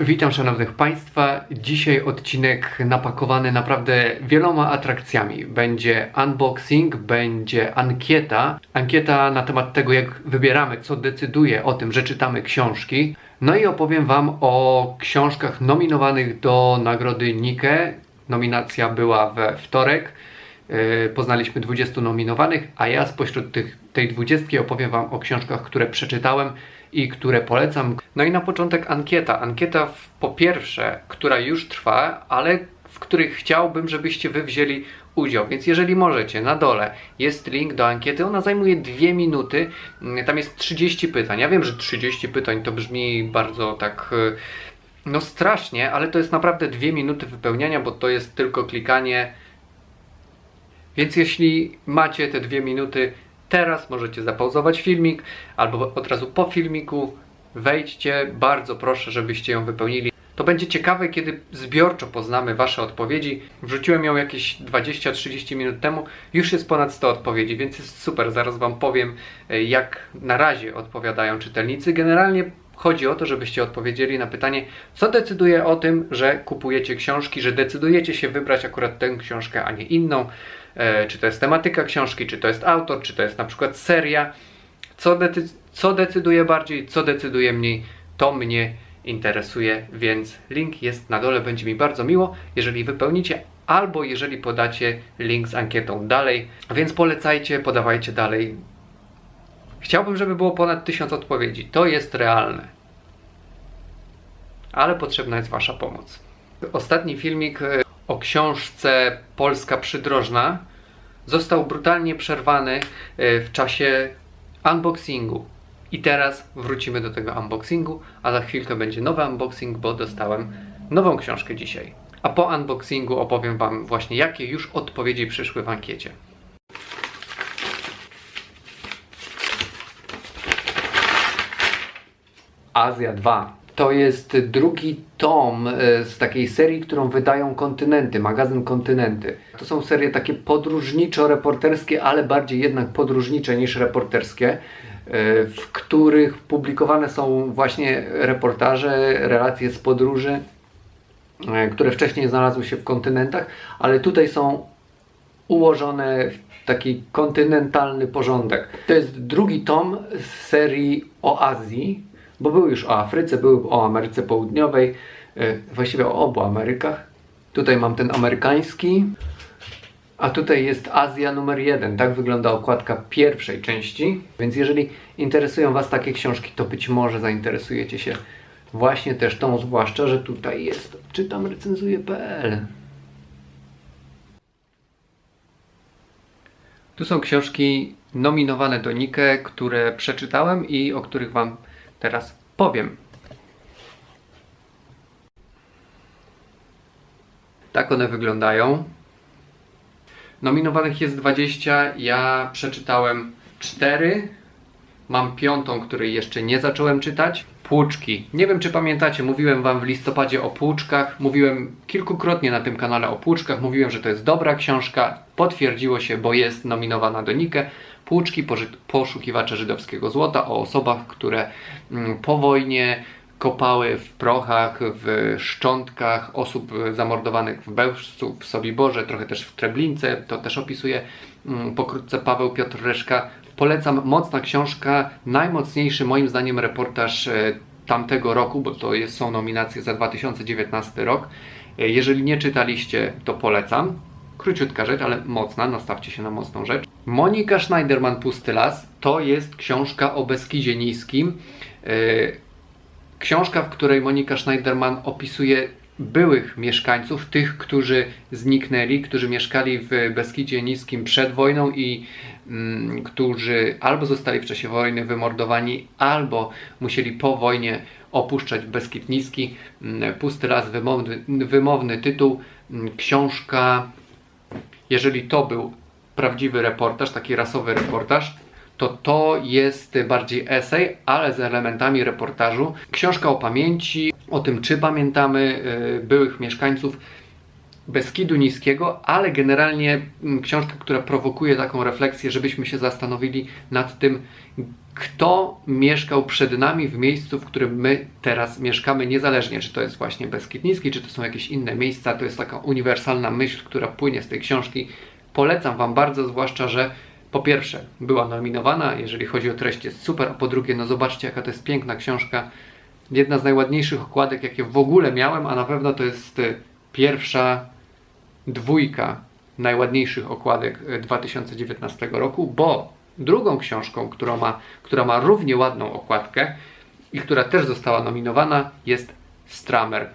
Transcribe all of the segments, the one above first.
Witam szanownych Państwa. Dzisiaj odcinek napakowany naprawdę wieloma atrakcjami. Będzie unboxing, będzie ankieta. Ankieta na temat tego, jak wybieramy, co decyduje o tym, że czytamy książki. No i opowiem Wam o książkach nominowanych do nagrody Nike. Nominacja była we wtorek. Yy, Poznaliśmy 20 nominowanych, a ja spośród tych, tej 20 opowiem Wam o książkach, które przeczytałem i które polecam. No i na początek ankieta. Ankieta w, po pierwsze, która już trwa, ale w której chciałbym, żebyście wy wzięli udział. Więc jeżeli możecie, na dole jest link do ankiety. Ona zajmuje dwie minuty. Mm, Tam jest 30 pytań. Ja wiem, że 30 pytań to brzmi bardzo tak y, no strasznie, ale to jest naprawdę dwie minuty wypełniania, bo to jest tylko klikanie więc jeśli macie te dwie minuty, teraz możecie zapauzować filmik albo od razu po filmiku wejdźcie. Bardzo proszę, żebyście ją wypełnili. To będzie ciekawe, kiedy zbiorczo poznamy Wasze odpowiedzi. Wrzuciłem ją jakieś 20-30 minut temu. Już jest ponad 100 odpowiedzi, więc jest super. Zaraz Wam powiem, jak na razie odpowiadają czytelnicy. Generalnie chodzi o to, żebyście odpowiedzieli na pytanie, co decyduje o tym, że kupujecie książki, że decydujecie się wybrać akurat tę książkę, a nie inną. E, Czy to jest tematyka książki, czy to jest autor, czy to jest na przykład seria. Co, decy- co decyduje bardziej, co decyduje mniej, to mnie interesuje, więc link jest na dole. Będzie mi bardzo miło, jeżeli wypełnicie, albo jeżeli podacie link z ankietą dalej. Więc polecajcie, podawajcie dalej. Chciałbym, żeby było ponad 1000 odpowiedzi. To jest realne. Ale potrzebna jest Wasza pomoc. Ostatni filmik e, o książce Polska Przydrożna został brutalnie przerwany e, w czasie unboxingu. I teraz wrócimy do tego unboxingu, a za chwilkę będzie nowy unboxing, bo dostałem nową książkę dzisiaj. A po unboxingu opowiem Wam właśnie, jakie już odpowiedzi przyszły w ankiecie. Azja 2. To jest drugi tom e, z takiej serii, którą wydają Kontynenty, magazyn Kontynenty. To są serie takie podróżniczo-reporterskie, ale bardziej jednak podróżnicze niż reporterskie, e, w których publikowane są właśnie reportaże, relacje z podróży, e, które wcześniej znalazły się w kontynentach, ale tutaj są ułożone w taki kontynentalny porządek. To jest drugi tom z serii o Azji, bo były już o Afryce, były o Ameryce Południowej, e, właściwie o obu Amerykach. Tutaj mam ten amerykański, a tutaj jest Azja numer jeden. Tak wygląda okładka pierwszej części. Więc jeżeli interesują Was takie książki, to być może zainteresujecie się właśnie też tą, zwłaszcza, że tutaj jest czytam recenzuje.pl. Tu są książki nominowane do Nike, które przeczytałem i o których Wam teraz powiem. Tak one wyglądają. Nominowanych jest 20, ja przeczytałem 4. Mam piątą, której jeszcze nie zacząłem czytać. Płuczki. Nie wiem, czy pamiętacie, mówiłem Wam w listopadzie o płuczkach. Mówiłem kilkukrotnie na tym kanale o płuczkach. Mówiłem, że to jest dobra książka. Potwierdziło się, bo jest nominowana do Nike. Płuczki, poszukiwacze żydowskiego złota o osobach, które mm, po wojnie kopały w prochach, w szczątkach osób zamordowanych w Bełżcu, w Sobiborze, trochę też w Treblince. To też opisuje pokrótce Paweł Piotr Reszka. Polecam, mocna książka, najmocniejszy moim zdaniem reportaż e, tamtego roku, bo to jest, są nominacje za 2019 rok. E, Jeżeli nie czytaliście, to polecam. Króciutka rzecz, ale mocna, nastawcie się na mocną rzecz. Monika Schneiderman Pusty Las to jest książka o Beskidzie Niskim. E, Książka, w której Monika Schneiderman opisuje byłych mieszkańców, tych, którzy zniknęli, którzy mieszkali w Beskidzie Niskim przed wojną i mm, którzy albo zostali w czasie wojny wymordowani, albo musieli po wojnie opuszczać Beskid Niski. Mm, Pusty las, wymowny, wymowny tytuł. Mm, Książka, jeżeli to był prawdziwy reportaż, taki rasowy reportaż, to to jest bardziej esej, ale z elementami reportażu. Książka o pamięci, o tym, czy pamiętamy y, byłych mieszkańców Beskidu Niskiego, ale generalnie mm, książka, która prowokuje taką refleksję, żebyśmy się zastanowili nad tym, kto mieszkał przed nami w miejscu, w którym my teraz mieszkamy, niezależnie czy to jest właśnie Beskid Niski, czy to są jakieś inne miejsca. To jest taka uniwersalna myśl, która płynie z tej książki. Polecam Wam bardzo, zwłaszcza, że po pierwsze była nominowana, jeżeli chodzi o treść jest super, a po drugie, no zobaczcie jaka to jest piękna książka. Jedna z najładniejszych okładek, jakie w ogóle miałem, a na pewno to jest y, pierwsza dwójka najładniejszych okładek y, 2019 roku, bo drugą książką, która ma, która ma równie ładną okładkę i która też została nominowana jest Stramer.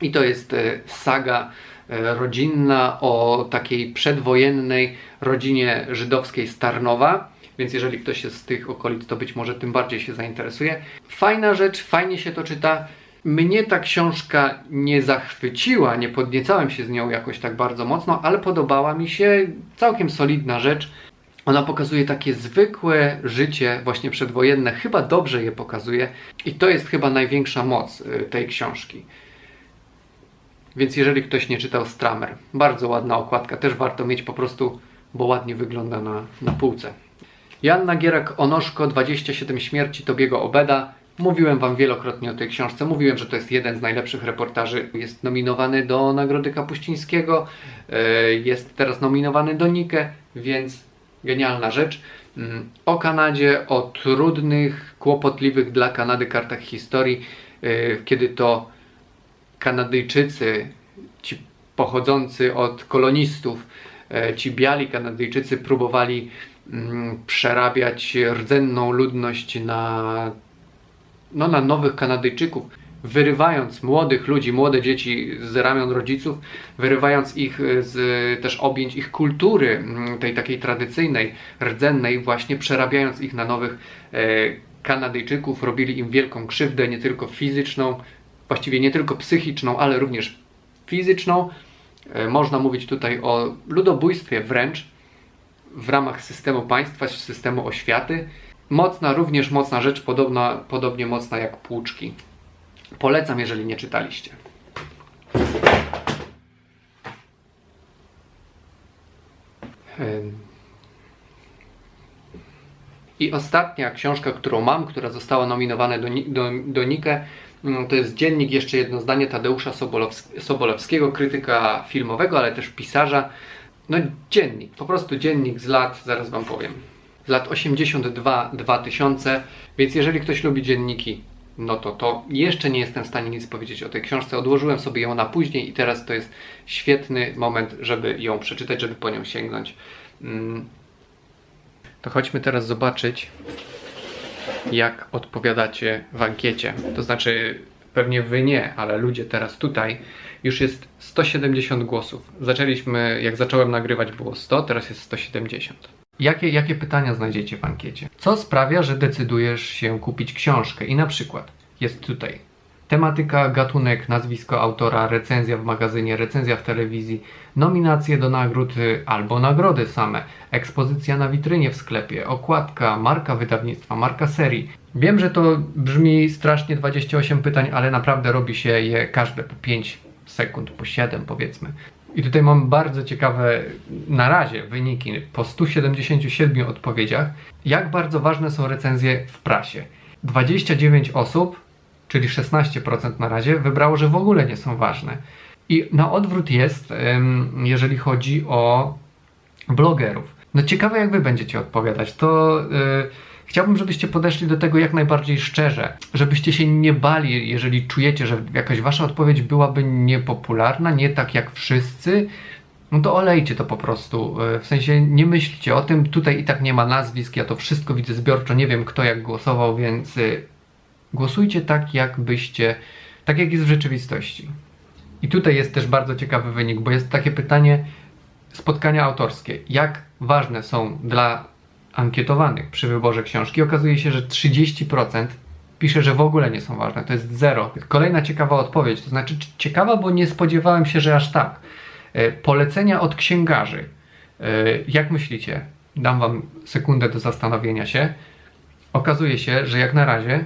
I to jest y, saga y, rodzinna o takiej przedwojennej rodzinie żydowskiej Starnowa. Więc jeżeli ktoś jest z tych okolic, to być może tym bardziej się zainteresuje. Fajna rzecz, fajnie się to czyta. Mnie ta książka nie zachwyciła, nie podniecałem się z nią jakoś tak bardzo mocno, ale podobała mi się. Całkiem solidna rzecz. Ona pokazuje takie zwykłe życie, właśnie przedwojenne, chyba dobrze je pokazuje, i to jest chyba największa moc y, tej książki. Więc jeżeli ktoś nie czytał Stramer, bardzo ładna okładka, też warto mieć po prostu, bo ładnie wygląda na, na półce. Joanna Gierak Onoszko, 27 śmierci Tobiego Obeda. Mówiłem Wam wielokrotnie o tej książce. Mówiłem, że to jest jeden z najlepszych reportaży. Jest nominowany do Nagrody Kapuścińskiego. y, Jest teraz nominowany do Nike, więc genialna rzecz. Mm, O Kanadzie, o trudnych, kłopotliwych dla Kanady kartach historii, y, kiedy to Kanadyjczycy, ci pochodzący od kolonistów, e, ci biali Kanadyjczycy próbowali mm, przerabiać rdzenną ludność na, no, na nowych Kanadyjczyków, wyrywając młodych ludzi, młode dzieci z ramion rodziców, wyrywając ich e, z też objęć ich kultury, mm, tej takiej tradycyjnej, rdzennej, właśnie przerabiając ich na nowych e, Kanadyjczyków, robili im wielką krzywdę, nie tylko fizyczną, właściwie nie tylko psychiczną, ale również fizyczną. E, Można mówić tutaj o ludobójstwie wręcz w ramach systemu państwa, systemu oświaty. Mocna, również mocna rzecz, podobna, podobnie mocna jak płuczki. Polecam, jeżeli nie czytaliście. I ostatnia książka, którą mam, która została nominowana do, do, do Nike, to jest dziennik, jeszcze jedno zdanie Tadeusza Sobolewskiego, krytyka filmowego, ale też pisarza. No dziennik, po prostu dziennik z lat, zaraz Wam powiem, z lat 82-2000, więc jeżeli ktoś lubi dzienniki, no to to jeszcze nie jestem w stanie nic powiedzieć o tej książce. Odłożyłem sobie ją na później i teraz to jest świetny moment, żeby ją przeczytać, żeby po nią sięgnąć. Mm. To chodźmy teraz zobaczyć, jak odpowiadacie w ankiecie. To znaczy, pewnie wy nie, ale ludzie teraz tutaj już jest 170 głosów. Zaczęliśmy, jak zacząłem nagrywać, było 100, teraz jest 170. Jakie, jakie pytania znajdziecie w ankiecie? Co sprawia, że decydujesz się kupić książkę? I na przykład jest tutaj tematyka, gatunek, nazwisko autora, recenzja w magazynie, recenzja w telewizji, nominacje do nagród y, albo nagrody same, ekspozycja na witrynie w sklepie, okładka, marka wydawnictwa, marka serii. Wiem, że to brzmi strasznie 28 pytań, ale naprawdę robi się je każde po 5 sekund, po 7 powiedzmy. I tutaj mam bardzo ciekawe na razie wyniki po 177 odpowiedziach. Jak bardzo ważne są recenzje w prasie? 29 osób, czyli 16% na razie, wybrało, że w ogóle nie są ważne. I na odwrót jest, jeżeli chodzi o blogerów. No ciekawe, jak wy będziecie odpowiadać. To y, chciałbym, żebyście podeszli do tego jak najbardziej szczerze. Żebyście się nie bali, jeżeli czujecie, że jakaś wasza odpowiedź byłaby niepopularna, nie tak jak wszyscy. No to olejcie to po prostu. Y, W sensie nie myślcie o tym. Tutaj i tak nie ma nazwisk. Ja to wszystko widzę zbiorczo. Nie wiem, kto jak głosował, więc y, głosujcie tak, jakbyście, tak jak jest w rzeczywistości. I tutaj jest też bardzo ciekawy wynik, bo jest takie pytanie, spotkania autorskie. Jak ważne są dla ankietowanych przy wyborze książki? Okazuje się, że 30% pisze, że w ogóle nie są ważne. To jest zero. Kolejna ciekawa odpowiedź, to znaczy ciekawa, bo nie spodziewałem się, że aż tak. E, Polecenia od księgarzy. E, Jak myślicie? Dam wam sekundę do zastanowienia się. Okazuje się, że jak na razie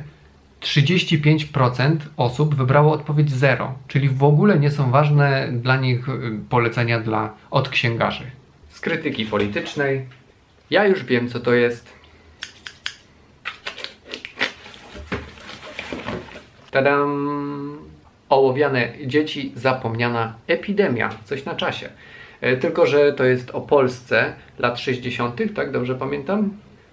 35% osób wybrało odpowiedź 0, czyli w ogóle nie są ważne dla nich y, polecenia dla od księgarzy. Z krytyki politycznej ja już wiem co to jest. Tadam! Ołowiane dzieci, zapomniana epidemia, coś na czasie. E, tylko, że to jest o Polsce lat 60., tak dobrze pamiętam?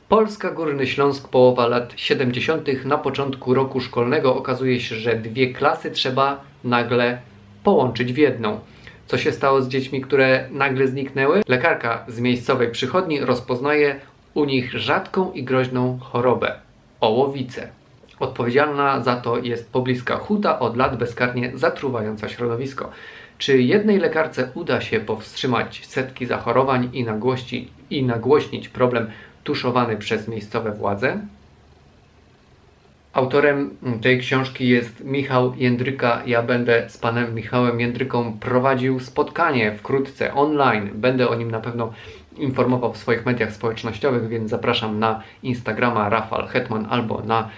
Polska, Górny Śląsk, połowa lat 70. Na początku roku szkolnego okazuje się, że dwie klasy trzeba nagle połączyć w jedną. Co się stało z dziećmi, które nagle zniknęły? Lekarka z miejscowej przychodni rozpoznaje u nich rzadką i groźną chorobę ołowicę. Odpowiedzialna za to jest pobliska huta od lat bezkarnie zatruwająca środowisko. Czy jednej lekarce uda się powstrzymać setki zachorowań i, nagłości, i nagłośnić problem tuszowany przez miejscowe władze? Autorem tej książki jest Michał Jędryka. Ja będę z panem Michałem Jędryką prowadził spotkanie wkrótce online. Będę o nim na pewno informował w swoich mediach społecznościowych, więc zapraszam na Instagrama Rafał Hetman albo na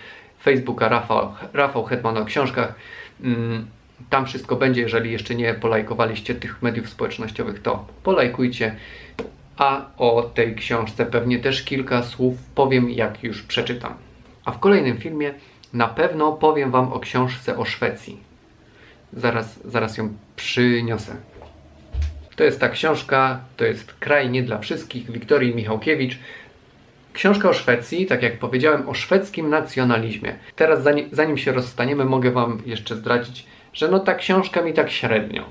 Facebooka Rafał, Rafał Hetman o książkach. Mm, Tam wszystko będzie. Jeżeli jeszcze nie polajkowaliście tych mediów społecznościowych, to polajkujcie. A o tej książce pewnie też kilka słów powiem, jak już przeczytam. A w kolejnym filmie na pewno powiem Wam o książce o Szwecji. Zaraz, zaraz ją przyniosę. To jest ta książka, to jest Kraj nie dla wszystkich, Wiktorii Michałkiewicz. Książka o Szwecji, tak jak powiedziałem, o szwedzkim nacjonalizmie. Teraz zanim, zanim się rozstaniemy, mogę Wam jeszcze zdradzić, że no ta książka mi tak średnio.